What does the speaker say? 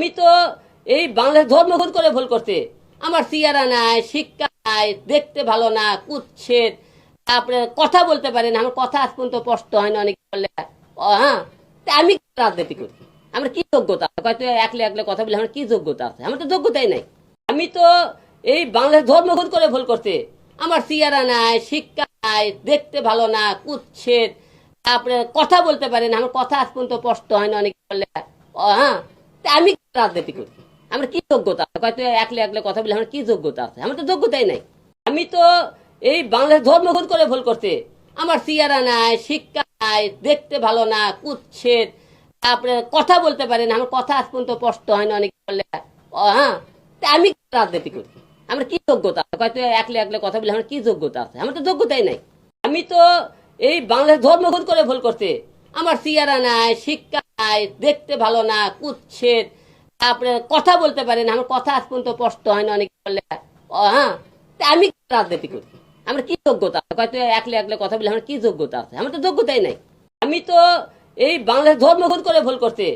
আমি তো এই বাংলাদেশ ধর্মঘট করে ভুল করতে। আমার সিয়ারা নাই, শিক্ষা নাই, দেখতে ভালো না কুচ্ছেদ তারপরে কথা বলতে পারি না, আমার কথা আজ পর্যন্ত স্পষ্ট হয় না অনেক বললে হ্যাঁ আমি রাজনীতি করি? আমার কি যোগ্যতা হয়তো একলে একলে কথা বলে আমার কি যোগ্যতা আছে? আমার তো যোগ্যতাই নাই। আমি তো এই বাংলাদেশ ধর্মঘট করে ভুল করতে। আমার সিয়ারা নাই, শিক্ষা নাই, দেখতে ভালো না কুচ্ছেদ তারপরে কথা বলতে পারি না, আমার কথা আজ পর্যন্ত স্পষ্ট হয় না অনেক বললে হ্যাঁ আমি রাজনীতি করি। আমার কি যোগ্যতা আছে? হয়তো একলে একলে কথা বলে আমার কি যোগ্যতা আছে? আমার তো যোগ্যতাই নাই। আমি তো এই বাংলাদেশ ধর্মঘট করে ভুল করতে আমার সিয়ারা নাই, শিক্ষা নাই, দেখতে ভালো না কুচ্ছেদ তারপরে কথা বলতে পারি না, আমার কথা আজ পর্যন্ত স্পষ্ট হয় না অনেক বললে হ্যাঁ আমি রাজনীতি করি? আমার কি যোগ্যতা আছে? হয়তো একলে একলে কথা বলে আমার কি যোগ্যতা আছে? আমার তো যোগ্যতাই নাই। আমি তো এই বাংলাদেশ ধর্মঘট করে ভুল করতে আমার সিয়ারা নাই, শিক্ষা নাই, দেখতে ভালো না কুচ্ছেদ তারপরে কথা বলতে পারেন, আমার কথা আজ পর্যন্ত স্পষ্ট হয় না, অনেকে বললে হ্যাঁ আমি রাজনীতি করি? আমার কি যোগ্যতা হয়তো একলে একলে কথা বলে আমার কি যোগ্যতা আছে? আমার তো যোগ্যতাই নাই। আমি তো এই বাংলাদেশ ধর্মঘট করে ভুল করতে